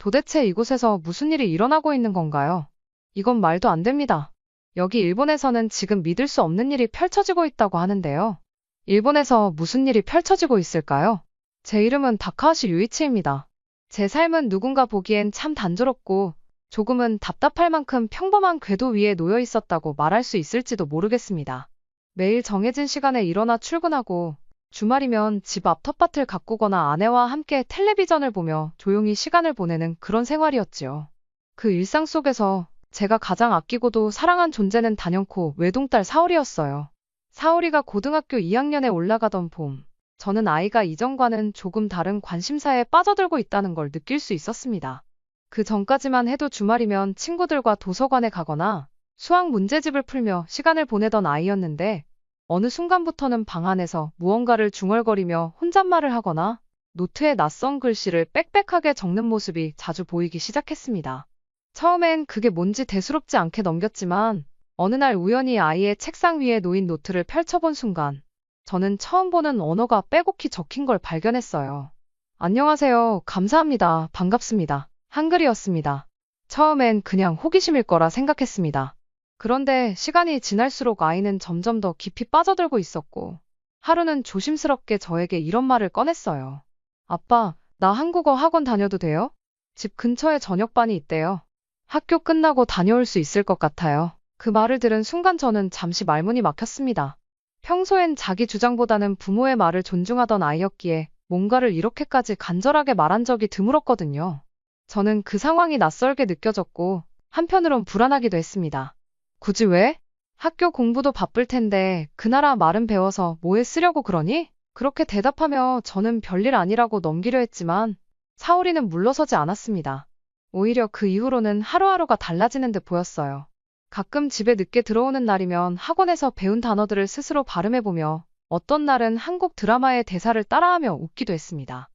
도대체 이곳에서 무슨 일이 일어나고 있는 건가요? 이건 말도 안 됩니다. 여기 일본에서는 지금 믿을 수 없는 일이 펼쳐지고 있다고 하는데요. 일본에서 무슨 일이 펼쳐지고 있을까요? 제 이름은 다카하시 유이치입니다. 제 삶은 누군가 보기엔 참 단조롭고 조금은 답답할 만큼 평범한 궤도 위에 놓여 있었다고 말할 수 있을지도 모르겠습니다. 매일 정해진 시간에 일어나 출근하고 주말이면 집 앞 텃밭을 가꾸거나 아내와 함께 텔레비전을 보며 조용히 시간을 보내는 그런 생활이었지요. 그 일상 속에서 제가 가장 아끼고도 사랑한 존재는 단연코 외동딸 사오리였어요. 사오리가 고등학교 2학년에 올라가던 봄, 저는 아이가 이전과는 조금 다른 관심사에 빠져들고 있다는 걸 느낄 수 있었습니다. 그 전까지만 해도 주말이면 친구들과 도서관에 가거나 수학 문제집을 풀며 시간을 보내던 아이였는데 어느 순간부터는 방 안에서 무언가를 중얼거리며 혼잣말을 하거나 노트에 낯선 글씨를 빽빽하게 적는 모습이 자주 보이기 시작했습니다. 처음엔 그게 뭔지 대수롭지 않게 넘겼지만 어느 날 우연히 아이의 책상 위에 놓인 노트를 펼쳐본 순간 저는 처음 보는 언어가 빼곡히 적힌 걸 발견했어요. 안녕하세요. 감사합니다. 반갑습니다. 한글이었습니다. 처음엔 그냥 호기심일 거라 생각했습니다. 그런데 시간이 지날수록 아이는 점점 더 깊이 빠져들고 있었고, 하루는 조심스럽게 저에게 이런 말을 꺼냈어요. 아빠, 나 한국어 학원 다녀도 돼요? 집 근처에 저녁반이 있대요. 학교 끝나고 다녀올 수 있을 것 같아요. 그 말을 들은 순간 저는 잠시 말문이 막혔습니다. 평소엔 자기 주장보다는 부모의 말을 존중하던 아이였기에 뭔가를 이렇게까지 간절하게 말한 적이 드물었거든요. 저는 그 상황이 낯설게 느껴졌고 한편으론 불안하기도 했습니다. 굳이 왜? 학교 공부도 바쁠 텐데 그 나라 말은 배워서 뭐에 쓰려고 그러니? 그렇게 대답하며 저는 별일 아니라고 넘기려 했지만 사오리는 물러서지 않았습니다. 오히려 그 이후로는 하루하루가 달라지는 듯 보였어요. 가끔 집에 늦게 들어오는 날이면 학원에서 배운 단어들을 스스로 발음해보며 어떤 날은 한국 드라마의 대사를 따라하며 웃기도 했습니다.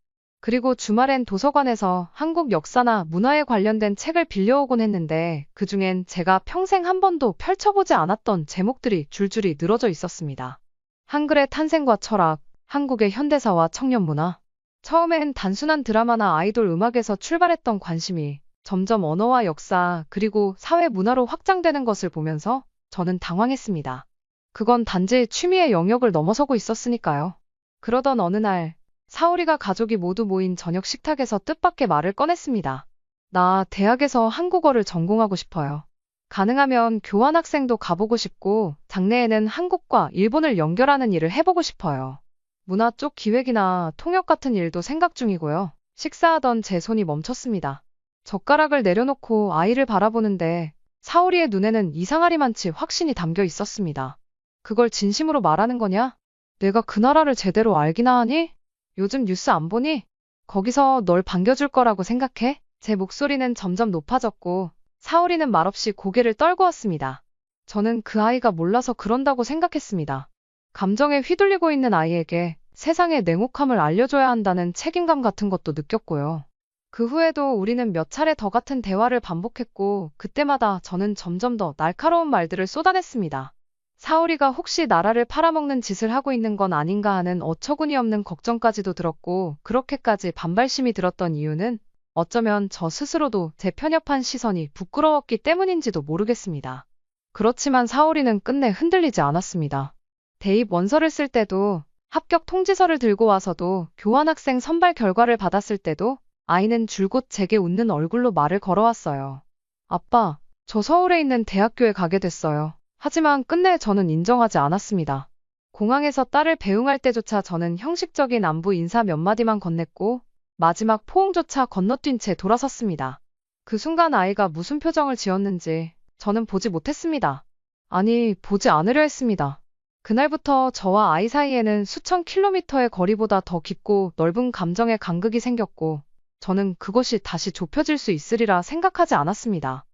그리고 주말엔 도서관에서 한국 역사나 문화에 관련된 책을 빌려오곤 했는데 그 중엔 제가 평생 한 번도 펼쳐보지 않았던 제목들이 줄줄이 늘어져 있었습니다. 한글의 탄생과 철학, 한국의 현대사와 청년문화. 처음엔 단순한 드라마나 아이돌 음악에서 출발했던 관심이 점점 언어와 역사 그리고 사회 문화로 확장되는 것을 보면서 저는 당황했습니다. 그건 단지 취미의 영역을 넘어서고 있었으니까요. 그러던 어느 날 사오리가 가족이 모두 모인 저녁 식탁에서 뜻밖의 말을 꺼냈습니다. 나 대학에서 한국어를 전공하고 싶어요. 가능하면 교환학생도 가보고 싶고 장래에는 한국과 일본을 연결하는 일을 해보고 싶어요. 문화 쪽 기획이나 통역 같은 일도 생각 중이고요. 식사하던 제 손이 멈췄습니다. 젓가락을 내려놓고 아이를 바라보는데 사오리의 눈에는 이상하리만치 확신이 담겨 있었습니다. 그걸 진심으로 말하는 거냐? 내가 그 나라를 제대로 알기나 하니? 요즘 뉴스 안 보니? 거기서 널 반겨줄 거라고 생각해? 제 목소리는 점점 높아졌고 사오리는 말없이 고개를 떨고 왔습니다. 저는 그 아이가 몰라서 그런다고 생각했습니다. 감정에 휘둘리고 있는 아이에게 세상의 냉혹함을 알려줘야 한다는 책임감 같은 것도 느꼈고요. 그 후에도 우리는 몇 차례 더 같은 대화를 반복했고 그때마다 저는 점점 더 날카로운 말들을 쏟아냈습니다. 사오리가 혹시 나라를 팔아먹는 짓을 하고 있는 건 아닌가 하는 어처구니 없는 걱정까지도 들었고 그렇게까지 반발심이 들었던 이유는 어쩌면 저 스스로도 제 편협한 시선이 부끄러웠기 때문인지도 모르겠습니다. 그렇지만 사오리는 끝내 흔들리지 않았습니다. 대입 원서를 쓸 때도 합격 통지서를 들고 와서도 교환학생 선발 결과를 받았을 때도 아이는 줄곧 제게 웃는 얼굴로 말을 걸어왔어요. 아빠, 저 서울에 있는 대학교에 가게 됐어요. 하지만 끝내 저는 인정하지 않았습니다. 공항에서 딸을 배웅할 때조차 저는 형식적인 안부 인사 몇 마디만 건넸고 마지막 포옹조차 건너뛴 채 돌아섰습니다. 그 순간 아이가 무슨 표정을 지었는지 저는 보지 못했습니다. 아니, 보지 않으려 했습니다. 그날부터 저와 아이 사이에는 수천 킬로미터의 거리보다 더 깊고 넓은 감정의 간극이 생겼고 저는 그것이 다시 좁혀질 수 있으리라 생각하지 않았습니다.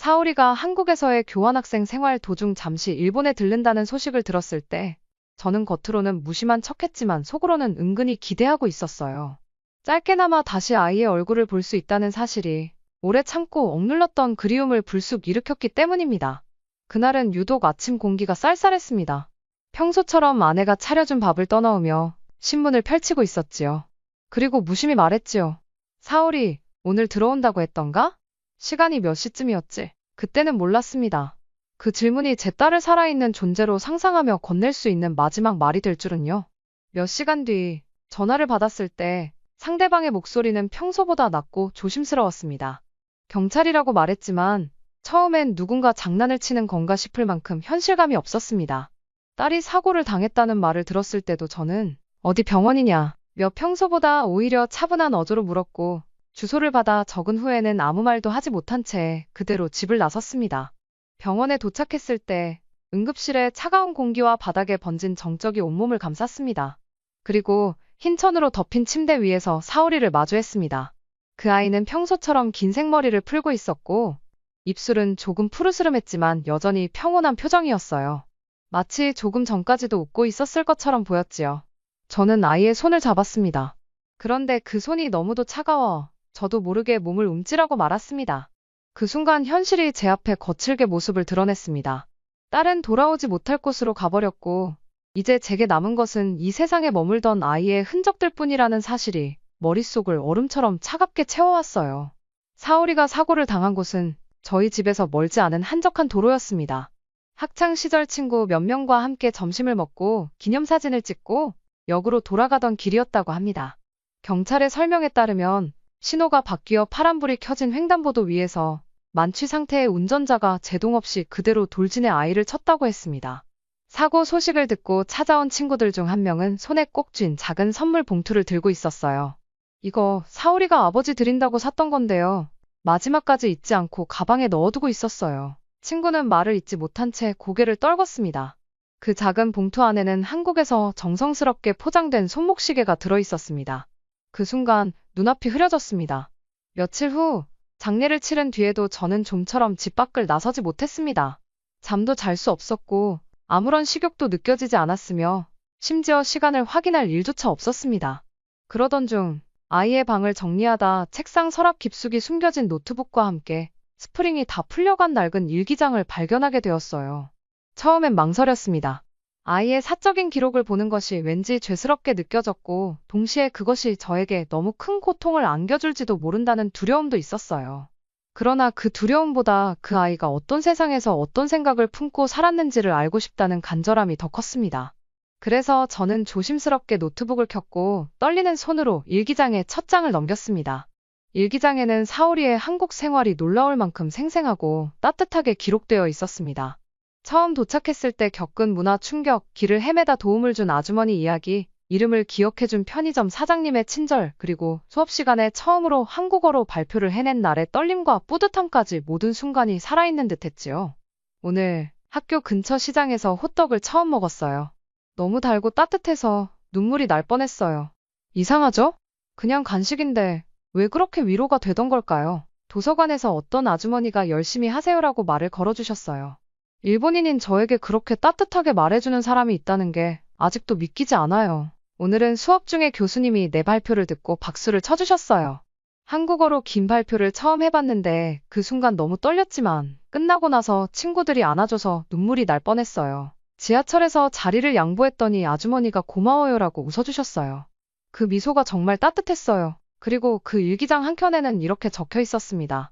사오리가 한국에서의 교환학생 생활 도중 잠시 일본에 들른다는 소식을 들었을 때 저는 겉으로는 무심한 척했지만 속으로는 은근히 기대하고 있었어요. 짧게나마 다시 아이의 얼굴을 볼 수 있다는 사실이 오래 참고 억눌렀던 그리움을 불쑥 일으켰기 때문입니다. 그날은 유독 아침 공기가 쌀쌀했습니다. 평소처럼 아내가 차려준 밥을 떠넣으며 신문을 펼치고 있었지요. 그리고 무심히 말했지요. 사오리, 오늘 들어온다고 했던가? 시간이 몇 시쯤이었지? 그때는 몰랐습니다. 그 질문이 제 딸을 살아있는 존재로 상상하며 건넬 수 있는 마지막 말이 될 줄은요. 몇 시간 뒤 전화를 받았을 때 상대방의 목소리는 평소보다 낮고 조심스러웠습니다. 경찰이라고 말했지만 처음엔 누군가 장난을 치는 건가 싶을 만큼 현실감이 없었습니다. 딸이 사고를 당했다는 말을 들었을 때도 저는 어디 병원이냐 며 평소보다 오히려 차분한 어조로 물었고 주소를 받아 적은 후에는 아무 말도 하지 못한 채 그대로 집을 나섰습니다. 병원에 도착했을 때 응급실에 차가운 공기와 바닥에 번진 정적이 온몸을 감쌌습니다. 그리고 흰 천으로 덮인 침대 위에서 사오리를 마주했습니다. 그 아이는 평소처럼 긴 생머리를 풀고 있었고 입술은 조금 푸르스름했지만 여전히 평온한 표정이었어요. 마치 조금 전까지도 웃고 있었을 것처럼 보였지요. 저는 아이의 손을 잡았습니다. 그런데 그 손이 너무도 차가워 저도 모르게 몸을 움찔하고 말았습니다. 그 순간 현실이 제 앞에 거칠게 모습을 드러냈습니다. 딸은 돌아오지 못할 곳으로 가버렸고 이제 제게 남은 것은 이 세상에 머물던 아이의 흔적들 뿐이라는 사실이 머릿속을 얼음처럼 차갑게 채워왔어요. 사오리가 사고를 당한 곳은 저희 집에서 멀지 않은 한적한 도로였습니다. 학창 시절 친구 몇 명과 함께 점심을 먹고 기념사진을 찍고 역으로 돌아가던 길이었다고 합니다. 경찰의 설명에 따르면 신호가 바뀌어 파란불이 켜진 횡단보도 위에서 만취 상태의 운전자가 제동 없이 그대로 돌진해 아이를 쳤다고 했습니다. 사고 소식을 듣고 찾아온 친구들 중 한 명은 손에 꼭 쥔 작은 선물 봉투를 들고 있었어요. 이거 사오리가 아버지 드린다고 샀던 건데요. 마지막까지 잊지 않고 가방에 넣어두고 있었어요. 친구는 말을 잇지 못한 채 고개를 떨궜습니다. 그 작은 봉투 안에는 한국에서 정성스럽게 포장된 손목시계가 들어 있었습니다. 그 순간 눈앞이 흐려졌습니다. 며칠 후 장례를 치른 뒤에도 저는 좀처럼 집 밖을 나서지 못했습니다. 잠도 잘 수 없었고 아무런 식욕도 느껴지지 않았으며 심지어 시간을 확인할 일조차 없었습니다. 그러던 중 아이의 방을 정리하다 책상 서랍 깊숙이 숨겨진 노트북과 함께 스프링이 다 풀려간 낡은 일기장을 발견하게 되었어요. 처음엔 망설였습니다. 아이의 사적인 기록을 보는 것이 왠지 죄스럽게 느껴졌고 동시에 그것이 저에게 너무 큰 고통을 안겨줄지도 모른다는 두려움도 있었어요. 그러나 그 두려움보다 그 아이가 어떤 세상에서 어떤 생각을 품고 살았는지를 알고 싶다는 간절함이 더 컸습니다. 그래서 저는 조심스럽게 노트북을 켰고 떨리는 손으로 일기장에 첫 장을 넘겼습니다. 일기장에는 사오리의 한국 생활이 놀라울 만큼 생생하고 따뜻하게 기록되어 있었습니다. 처음 도착했을 때 겪은 문화 충격, 길을 헤매다 도움을 준 아주머니 이야기, 이름을 기억해준 편의점 사장님의 친절, 그리고 수업 시간에 처음으로 한국어로 발표를 해낸 날의 떨림과 뿌듯함까지 모든 순간이 살아있는 듯 했지요. 오늘 학교 근처 시장에서 호떡을 처음 먹었어요. 너무 달고 따뜻해서 눈물이 날 뻔했어요. 이상하죠? 그냥 간식인데 왜 그렇게 위로가 되던 걸까요? 도서관에서 어떤 아주머니가 열심히 하세요라고 말을 걸어주셨어요. 일본인인 저에게 그렇게 따뜻하게 말해주는 사람이 있다는 게 아직도 믿기지 않아요. 오늘은 수업 중에 교수님이 내 발표를 듣고 박수를 쳐주셨어요. 한국어로 긴 발표를 처음 해봤는데 그 순간 너무 떨렸지만 끝나고 나서 친구들이 안아줘서 눈물이 날 뻔했어요. 지하철에서 자리를 양보했더니 아주머니가 고마워요라고 웃어주셨어요. 그 미소가 정말 따뜻했어요. 그리고 그 일기장 한켠에는 이렇게 적혀 있었습니다.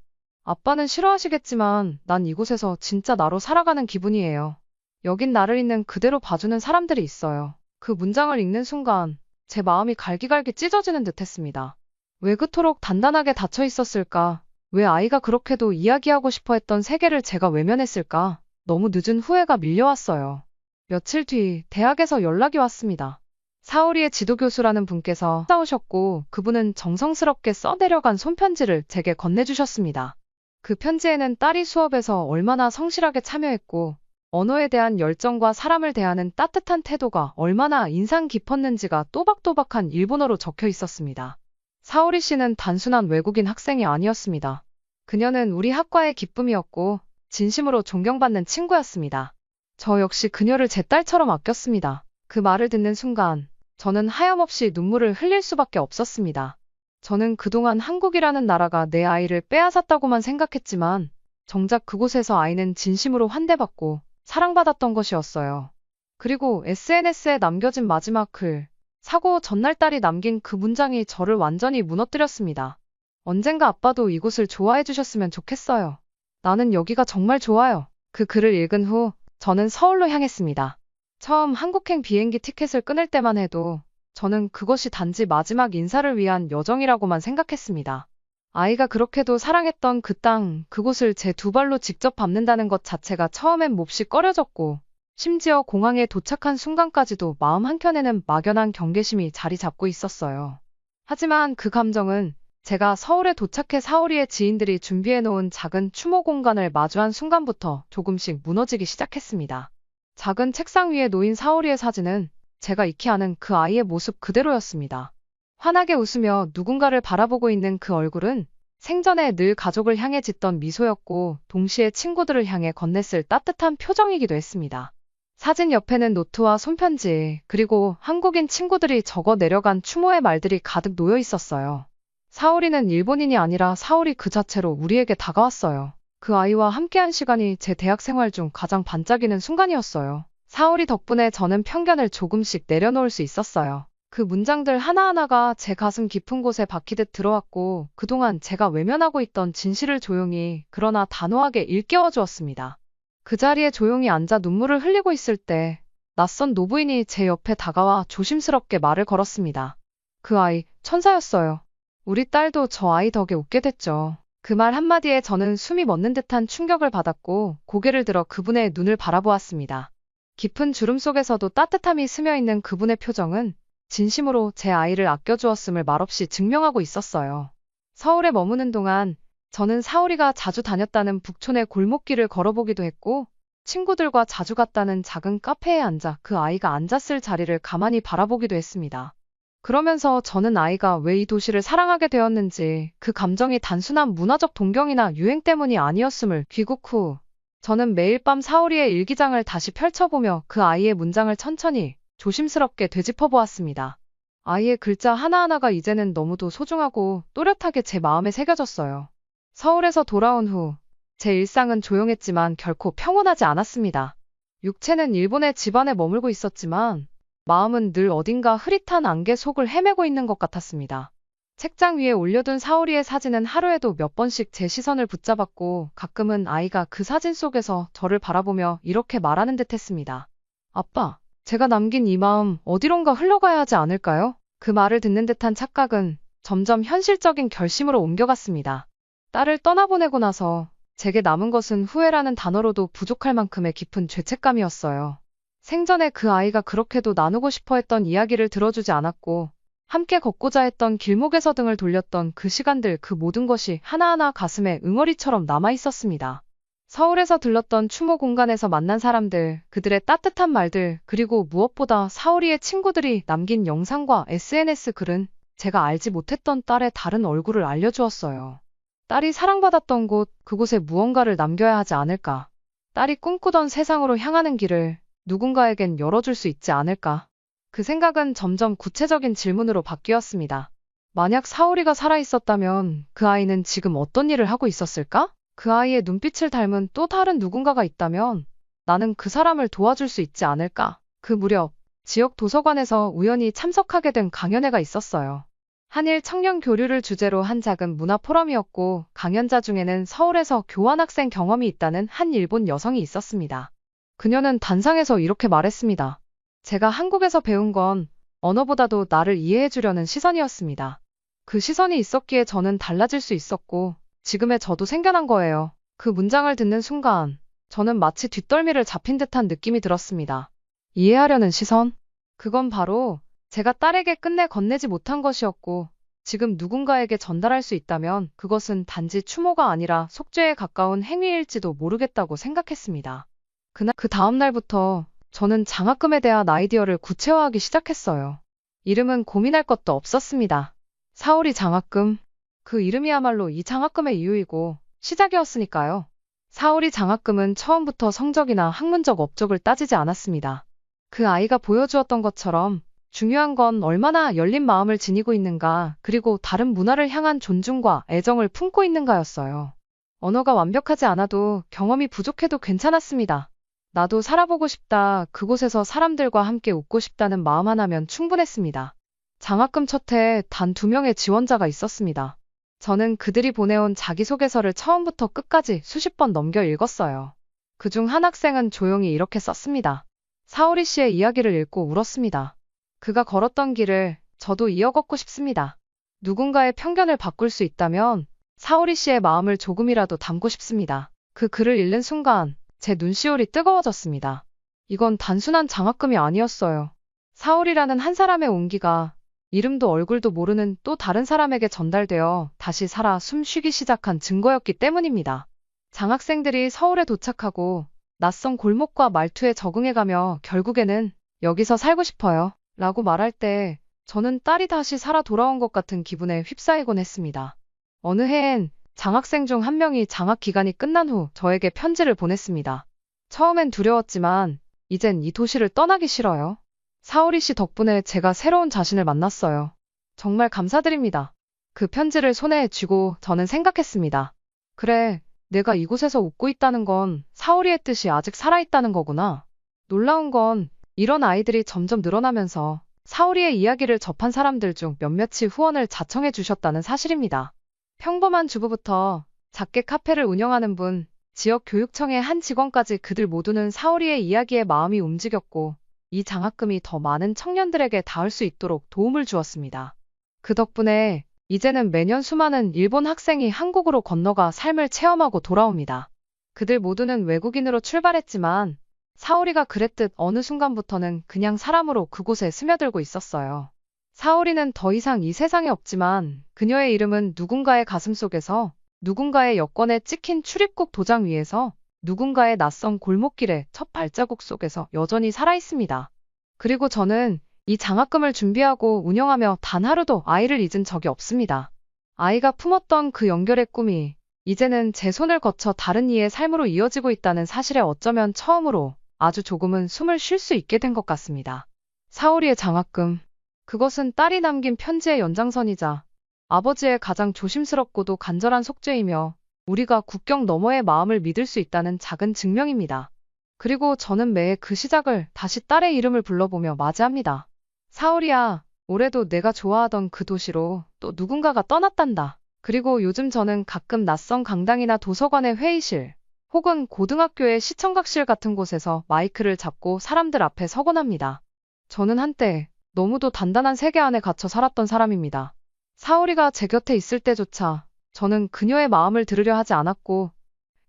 아빠는 싫어하시겠지만 난 이곳에서 진짜 나로 살아가는 기분이에요. 여긴 나를 있는 그대로 봐주는 사람들이 있어요. 그 문장을 읽는 순간 제 마음이 갈기갈기 찢어지는 듯 했습니다. 왜 그토록 단단하게 닫혀 있었을까? 왜 아이가 그렇게도 이야기하고 싶어 했던 세계를 제가 외면했을까? 너무 늦은 후회가 밀려왔어요. 며칠 뒤 대학에서 연락이 왔습니다. 사오리의 지도교수라는 분께서 싸우셨고 그분은 정성스럽게 써내려간 손편지를 제게 건네주셨습니다. 그 편지에는 딸이 수업에서 얼마나 성실하게 참여했고 언어에 대한 열정과 사람을 대하는 따뜻한 태도가 얼마나 인상 깊었는지가 또박또박한 일본어로 적혀 있었습니다. 사오리 씨는 단순한 외국인 학생이 아니었습니다. 그녀는 우리 학과의 기쁨이었고 진심으로 존경받는 친구였습니다. 저 역시 그녀를 제 딸처럼 아꼈습니다. 그 말을 듣는 순간 저는 하염없이 눈물을 흘릴 수밖에 없었습니다. 저는 그동안 한국이라는 나라가 내 아이를 빼앗았다고만 생각했지만 정작 그곳에서 아이는 진심으로 환대받고 사랑받았던 것이었어요. 그리고 SNS에 남겨진 마지막 글, 사고 전날 딸이 남긴 그 문장이 저를 완전히 무너뜨렸습니다. 언젠가 아빠도 이곳을 좋아해 주셨으면 좋겠어요. 나는 여기가 정말 좋아요. 그 글을 읽은 후 저는 서울로 향했습니다. 처음 한국행 비행기 티켓을 끊을 때만 해도 저는 그것이 단지 마지막 인사를 위한 여정이라고만 생각했습니다. 아이가 그렇게도 사랑했던 그 땅, 그곳을 제 두 발로 직접 밟는다는 것 자체가 처음엔 몹시 꺼려졌고, 심지어 공항에 도착한 순간까지도 마음 한켠에는 막연한 경계심이 자리 잡고 있었어요. 하지만 그 감정은 제가 서울에 도착해 사오리의 지인들이 준비해 놓은 작은 추모 공간을 마주한 순간부터 조금씩 무너지기 시작했습니다. 작은 책상 위에 놓인 사오리의 사진은 제가 익히 아는 그 아이의 모습 그대로였습니다. 환하게 웃으며 누군가를 바라보고 있는 그 얼굴은 생전에 늘 가족을 향해 짓던 미소였고 동시에 친구들을 향해 건넸을 따뜻한 표정이기도 했습니다. 사진 옆에는 노트와 손편지, 그리고 한국인 친구들이 적어 내려간 추모의 말들이 가득 놓여 있었어요. 사오리는 일본인이 아니라 사오리 그 자체로 우리에게 다가왔어요. 그 아이와 함께한 시간이 제 대학 생활 중 가장 반짝이는 순간이었어요. 사오리 덕분에 저는 편견을 조금씩 내려놓을 수 있었어요. 그 문장들 하나하나가 제 가슴 깊은 곳에 박히듯 들어왔고 그동안 제가 외면하고 있던 진실을 조용히 그러나 단호하게 일깨워 주었습니다. 그 자리에 조용히 앉아 눈물을 흘리고 있을 때 낯선 노부인이 제 옆에 다가와 조심스럽게 말을 걸었습니다. 그 아이 천사였어요. 우리 딸도 저 아이 덕에 웃게 됐죠. 그 말 한마디에 저는 숨이 멎는 듯한 충격을 받았고 고개를 들어 그분의 눈을 바라보았습니다. 깊은 주름 속에서도 따뜻함이 스며 있는 그분의 표정은 진심으로 제 아이를 아껴주었음을 말없이 증명하고 있었어요. 서울에 머무는 동안 저는 사오리가 자주 다녔다는 북촌의 골목길을 걸어보기도 했고 친구들과 자주 갔다는 작은 카페에 앉아 그 아이가 앉았을 자리를 가만히 바라보기도 했습니다. 그러면서 저는 아이가 왜 이 도시를 사랑하게 되었는지 그 감정이 단순한 문화적 동경이나 유행 때문이 아니었음을 귀국 후 저는 매일 밤 사오리의 일기장을 다시 펼쳐보며 그 아이의 문장을 천천히 조심스럽게 되짚어 보았습니다. 아이의 글자 하나하나가 이제는 너무도 소중하고 또렷하게 제 마음에 새겨졌어요. 서울에서 돌아온 후 제 일상은 조용했지만 결코 평온하지 않았습니다. 육체는 일본의 집안에 머물고 있었지만 마음은 늘 어딘가 흐릿한 안개 속을 헤매고 있는 것 같았습니다. 책장 위에 올려둔 사오리의 사진은 하루에도 몇 번씩 제 시선을 붙잡았고 가끔은 아이가 그 사진 속에서 저를 바라보며 이렇게 말하는 듯 했습니다. 아빠, 제가 남긴 이 마음 어디론가 흘러가야 하지 않을까요? 그 말을 듣는 듯한 착각은 점점 현실적인 결심으로 옮겨갔습니다. 딸을 떠나보내고 나서 제게 남은 것은 후회라는 단어로도 부족할 만큼의 깊은 죄책감이었어요. 생전에 그 아이가 그렇게도 나누고 싶어 했던 이야기를 들어주지 않았고 함께 걷고자 했던 길목에서 등을 돌렸던 그 시간들 그 모든 것이 하나하나 가슴에 응어리처럼 남아 있었습니다. 서울에서 들렀던 추모 공간에서 만난 사람들, 그들의 따뜻한 말들, 그리고 무엇보다 사오리의 친구들이 남긴 영상과 SNS 글은 제가 알지 못했던 딸의 다른 얼굴을 알려주었어요. 딸이 사랑받았던 곳, 그곳에 무언가를 남겨야 하지 않을까. 딸이 꿈꾸던 세상으로 향하는 길을 누군가에겐 열어줄 수 있지 않을까. 그 생각은 점점 구체적인 질문으로 바뀌었습니다. 만약 사오리가 살아있었다면 그 아이는 지금 어떤 일을 하고 있었을까? 그 아이의 눈빛을 닮은 또 다른 누군가가 있다면 나는 그 사람을 도와줄 수 있지 않을까? 그 무렵 지역 도서관에서 우연히 참석하게 된 강연회가 있었어요. 한일 청년 교류를 주제로 한 작은 문화 포럼이었고 강연자 중에는 서울에서 교환학생 경험이 있다는 한 일본 여성이 있었습니다. 그녀는 단상에서 이렇게 말했습니다. 제가 한국에서 배운 건 언어보다도 나를 이해해 주려는 시선이었습니다. 그 시선이 있었기에 저는 달라질 수 있었고 지금의 저도 생겨난 거예요. 그 문장을 듣는 순간 저는 마치 뒷덜미를 잡힌 듯한 느낌이 들었습니다. 이해하려는 시선? 그건 바로 제가 딸에게 끝내 건네지 못한 것이었고 지금 누군가에게 전달할 수 있다면 그것은 단지 추모가 아니라 속죄에 가까운 행위일지도 모르겠다고 생각했습니다. 그날 그 다음 날부터 저는 장학금에 대한 아이디어를 구체화하기 시작했어요. 이름은 고민할 것도 없었습니다. 사오리 장학금. 그 이름이야말로 이 장학금의 이유이고 시작이었으니까요. 사오리 장학금은 처음부터 성적이나 학문적 업적을 따지지 않았습니다. 그 아이가 보여주었던 것처럼 중요한 건 얼마나 열린 마음을 지니고 있는가, 그리고 다른 문화를 향한 존중과 애정을 품고 있는가였어요. 언어가 완벽하지 않아도 경험이 부족해도 괜찮았습니다. 나도 살아보고 싶다, 그곳에서 사람들과 함께 웃고 싶다는 마음 하나면 충분했습니다. 장학금 첫 해에 단 두 명의 지원자가 있었습니다. 저는 그들이 보내온 자기소개서를 처음부터 끝까지 수십 번 넘겨 읽었어요. 그 중 한 학생은 조용히 이렇게 썼습니다. 사오리 씨의 이야기를 읽고 울었습니다. 그가 걸었던 길을 저도 이어 걷고 싶습니다. 누군가의 편견을 바꿀 수 있다면 사오리 씨의 마음을 조금이라도 담고 싶습니다. 그 글을 읽는 순간 제 눈시울이 뜨거워졌습니다. 이건 단순한 장학금이 아니었어요. 사오리라는 한 사람의 온기가 이름도 얼굴도 모르는 또 다른 사람에게 전달되어 다시 살아 숨 쉬기 시작한 증거였기 때문입니다. 장학생들이 서울에 도착하고 낯선 골목과 말투에 적응해가며 결국에는 여기서 살고 싶어요. 라고 말할 때 저는 딸이 다시 살아 돌아온 것 같은 기분에 휩싸이곤 했습니다. 어느 해엔 장학생 중 한 명이 장학 기간이 끝난 후 저에게 편지를 보냈습니다. 처음엔 두려웠지만 이젠 이 도시를 떠나기 싫어요. 사오리 씨 덕분에 제가 새로운 자신을 만났어요. 정말 감사드립니다. 그 편지를 손에 쥐고 저는 생각했습니다. 그래, 내가 이곳에서 웃고 있다는 건 사오리의 뜻이 아직 살아있다는 거구나. 놀라운 건 이런 아이들이 점점 늘어나면서 사오리의 이야기를 접한 사람들 중 몇몇이 후원을 자청해 주셨다는 사실입니다. 평범한 주부부터 작게 카페를 운영하는 분, 지역 교육청의 한 직원까지 그들 모두는 사오리의 이야기에 마음이 움직였고 이 장학금이 더 많은 청년들에게 닿을 수 있도록 도움을 주었습니다. 그 덕분에 이제는 매년 수많은 일본 학생이 한국으로 건너가 삶을 체험하고 돌아옵니다. 그들 모두는 외국인으로 출발했지만 사오리가 그랬듯 어느 순간부터는 그냥 사람으로 그곳에 스며들고 있었어요. 사오리는 더 이상 이 세상에 없지만 그녀의 이름은 누군가의 가슴 속에서 누군가의 여권에 찍힌 출입국 도장 위에서 누군가의 낯선 골목길의 첫 발자국 속에서 여전히 살아있습니다. 그리고 저는 이 장학금을 준비하고 운영하며 단 하루도 아이를 잊은 적이 없습니다. 아이가 품었던 그 연결의 꿈이 이제는 제 손을 거쳐 다른 이의 삶으로 이어지고 있다는 사실에 어쩌면 처음으로 아주 조금은 숨을 쉴 수 있게 된 것 같습니다. 사오리의 장학금. 그것은 딸이 남긴 편지의 연장선이자 아버지의 가장 조심스럽고도 간절한 속죄이며 우리가 국경 너머의 마음을 믿을 수 있다는 작은 증명입니다. 그리고 저는 매해 그 시작을 다시 딸의 이름을 불러보며 맞이합니다. 사오리야, 올해도 내가 좋아하던 그 도시로 또 누군가가 떠났단다. 그리고 요즘 저는 가끔 낯선 강당이나 도서관의 회의실, 혹은 고등학교의 시청각실 같은 곳에서 마이크를 잡고 사람들 앞에 서곤 합니다. 저는 한때 너무도 단단한 세계 안에 갇혀 살았던 사람입니다. 사오리가 제 곁에 있을 때조차 저는 그녀의 마음을 들으려 하지 않았고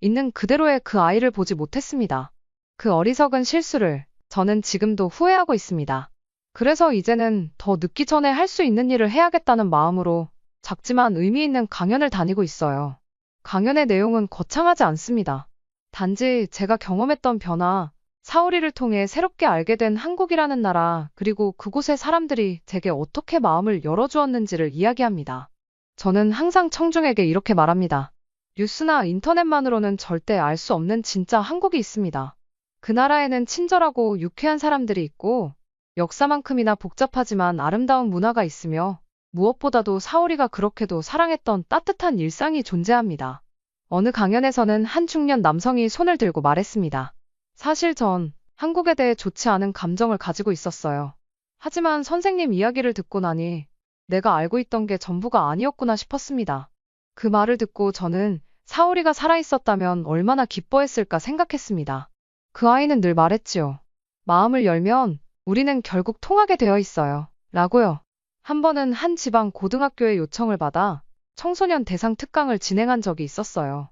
있는 그대로의 그 아이를 보지 못했습니다. 그 어리석은 실수를 저는 지금도 후회하고 있습니다. 그래서 이제는 더 늦기 전에 할 수 있는 일을 해야겠다는 마음으로 작지만 의미 있는 강연을 다니고 있어요. 강연의 내용은 거창하지 않습니다. 단지 제가 경험했던 변화, 사오리를 통해 새롭게 알게 된 한국이라는 나라, 그리고 그곳의 사람들이 제게 어떻게 마음을 열어주었는지를 이야기합니다. 저는 항상 청중에게 이렇게 말합니다. 뉴스나 인터넷만으로는 절대 알 수 없는 진짜 한국이 있습니다. 그 나라에는 친절하고 유쾌한 사람들이 있고, 역사만큼이나 복잡하지만 아름다운 문화가 있으며, 무엇보다도 사오리가 그렇게도 사랑했던 따뜻한 일상이 존재합니다. 어느 강연에서는 한 중년 남성이 손을 들고 말했습니다. 사실 전 한국에 대해 좋지 않은 감정을 가지고 있었어요. 하지만 선생님 이야기를 듣고 나니 내가 알고 있던 게 전부가 아니었구나 싶었습니다. 그 말을 듣고 저는 사오리가 살아있었다면 얼마나 기뻐했을까 생각했습니다. 그 아이는 늘 말했지요. 마음을 열면 우리는 결국 통하게 되어 있어요. 라고요. 한 번은 한 지방 고등학교의 요청을 받아 청소년 대상 특강을 진행한 적이 있었어요.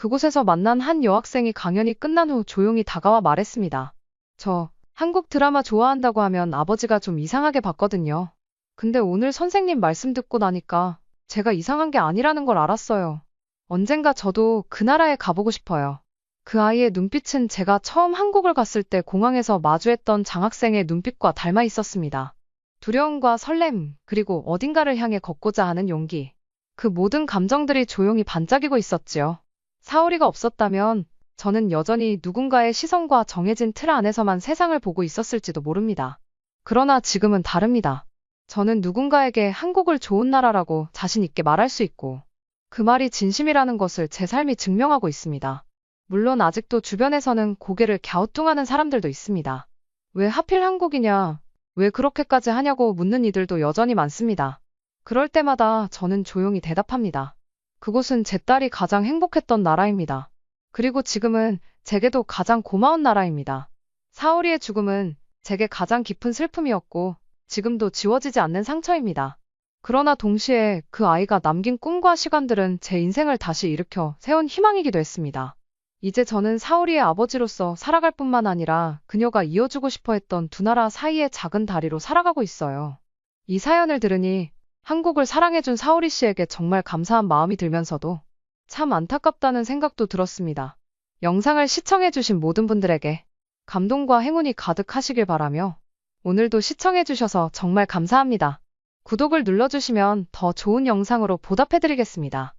그곳에서 만난 한 여학생이 강연이 끝난 후 조용히 다가와 말했습니다. 저 한국 드라마 좋아한다고 하면 아버지가 좀 이상하게 봤거든요. 근데 오늘 선생님 말씀 듣고 나니까 제가 이상한 게 아니라는 걸 알았어요. 언젠가 저도 그 나라에 가보고 싶어요. 그 아이의 눈빛은 제가 처음 한국을 갔을 때 공항에서 마주했던 장학생의 눈빛과 닮아 있었습니다. 두려움과 설렘, 그리고 어딘가를 향해 걷고자 하는 용기. 그 모든 감정들이 조용히 반짝이고 있었지요. 사오리가 없었다면 저는 여전히 누군가의 시선과 정해진 틀 안에서만 세상을 보고 있었을지도 모릅니다. 그러나 지금은 다릅니다. 저는 누군가에게 한국을 좋은 나라라고 자신 있게 말할 수 있고, 그 말이 진심이라는 것을 제 삶이 증명하고 있습니다. 물론 아직도 주변에서는 고개를 갸우뚱하는 사람들도 있습니다. 왜 하필 한국이냐, 왜 그렇게까지 하냐고 묻는 이들도 여전히 많습니다. 그럴 때마다 저는 조용히 대답합니다. 그곳은 제 딸이 가장 행복했던 나라입니다. 그리고 지금은 제게도 가장 고마운 나라입니다. 사오리의 죽음은 제게 가장 깊은 슬픔이었고 지금도 지워지지 않는 상처입니다. 그러나 동시에 그 아이가 남긴 꿈과 시간들은 제 인생을 다시 일으켜 세운 희망이기도 했습니다. 이제 저는 사오리의 아버지로서 살아갈 뿐만 아니라 그녀가 이어주고 싶어 했던 두 나라 사이의 작은 다리로 살아가고 있어요. 이 사연을 들으니 한국을 사랑해준 사오리 씨에게 정말 감사한 마음이 들면서도 참 안타깝다는 생각도 들었습니다. 영상을 시청해주신 모든 분들에게 감동과 행운이 가득하시길 바라며 오늘도 시청해주셔서 정말 감사합니다. 구독을 눌러주시면 더 좋은 영상으로 보답해드리겠습니다.